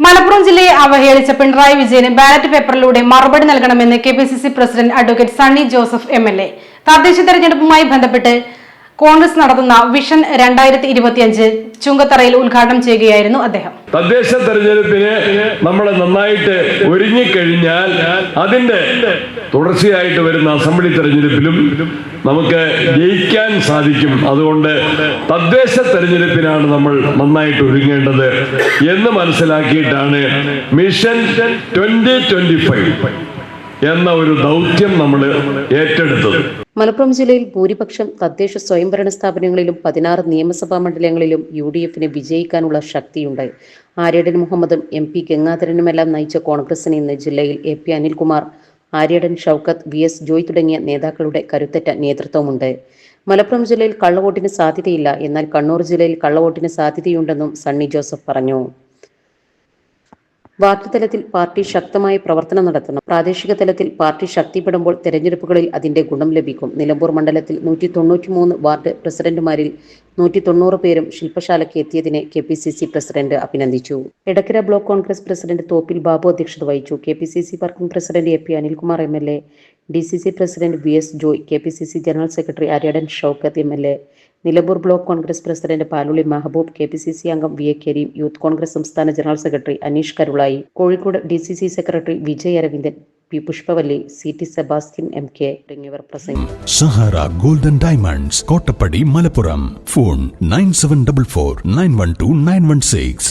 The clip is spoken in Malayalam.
മലപ്പുറം ജില്ലയെ അവഹേളിച്ച പിണറായി വിജയന് ബാലറ്റ് പേപ്പറിലൂടെ മറുപടി നൽകണമെന്ന് K P C C president advocate Sunny Joseph M L A. തദ്ദേശ തെരഞ്ഞെടുപ്പുമായി ബന്ധപ്പെട്ട് കോൺഗ്രസ് നടത്തുന്ന വിഷൻ രണ്ടായിരത്തി ഇരുപത്തിയഞ്ച് ചുങ്കത്തറയിൽ ഉദ്ഘാടനം ചെയ്യുകയായിരുന്നു അദ്ദേഹം. തദ്ദേശ തെരഞ്ഞെടുപ്പിന് നമ്മൾ നന്നായിട്ട് ഒരുങ്ങിക്കഴിഞ്ഞാൽ അതിന്റെ തുടർച്ചയായിട്ട് വരുന്ന അസംബ്ലി തെരഞ്ഞെടുപ്പിലും നമുക്ക് ജയിക്കാൻ സാധിക്കും. അതുകൊണ്ട് തദ്ദേശ തെരഞ്ഞെടുപ്പിനാണ് നമ്മൾ നന്നായിട്ട് ഒരുങ്ങേണ്ടത് എന്ന് മനസ്സിലാക്കിയിട്ടാണ് മിഷൻ ട്വന്റി ട്വന്റി ഫൈവ് എന്ന ഒരു ദൗത്യം നമ്മൾ ഏറ്റെടുത്തത്. മലപ്പുറം ജില്ലയിൽ ഭൂരിപക്ഷം തദ്ദേശ സ്വയംഭരണ സ്ഥാപനങ്ങളിലും പതിനാറ് നിയമസഭാ മണ്ഡലങ്ങളിലും യു ഡി എഫിന് വിജയിക്കാനുള്ള ശക്തിയുണ്ട്. ആര്യടൻ മുഹമ്മദും എം പി ഗംഗാധരനുമെല്ലാം നയിച്ച കോൺഗ്രസിന് ഇന്ന് ജില്ലയിൽ A P Anilkumar Aryadan Shoukath V S Joy തുടങ്ങിയ നേതാക്കളുടെ കരുത്തറ്റ നേതൃത്വമുണ്ട്. മലപ്പുറം ജില്ലയിൽ കള്ളവോട്ടിന് സാധ്യതയില്ല. എന്നാൽ കണ്ണൂർ ജില്ലയിൽ കള്ളവോട്ടിന് സാധ്യതയുണ്ടെന്നും സണ്ണി ജോസഫ് പറഞ്ഞു. വാർഡ് തലത്തിൽ പാർട്ടി ശക്തമായ പ്രവർത്തനം നടത്തണം. പ്രാദേശിക തലത്തിൽ പാർട്ടി ശക്തിപ്പെടുമ്പോൾ തെരഞ്ഞെടുപ്പുകളിൽ അതിന്റെ ഗുണം ലഭിക്കും. നിലമ്പൂർ മണ്ഡലത്തിൽ നൂറ്റി തൊണ്ണൂറ്റിമൂന്ന് വാർഡ് പ്രസിഡന്റുമാരിൽ നൂറ്റി തൊണ്ണൂറ് പേരും ശില്പശാലയ്ക്ക് എത്തിയതിനെ K P C C president അഭിനന്ദിച്ചു. എടക്കര ബ്ലോക്ക് കോൺഗ്രസ് പ്രസിഡന്റ് തോപ്പിൽ ബാബു അധ്യക്ഷത വഹിച്ചു. K P C C working president A P Anilkumar M L A D C C president V S Joy K P C C general secretary Aryadan Shoukath M L A Nilambur block Congress president Paluli Mahboob K P C C അംഗം V A Kareem youth Congress സംസ്ഥാന general secretary Anish Karulai Kozhikode D C C secretary Vijay Aravindan P Pushpavalli C T Sebastian M K തുടങ്ങിയവർ പ്രസംഗിച്ചു. Sahara golden diamonds Kottappadi Malappuram. Phone nine seven double four nine one two nine one six.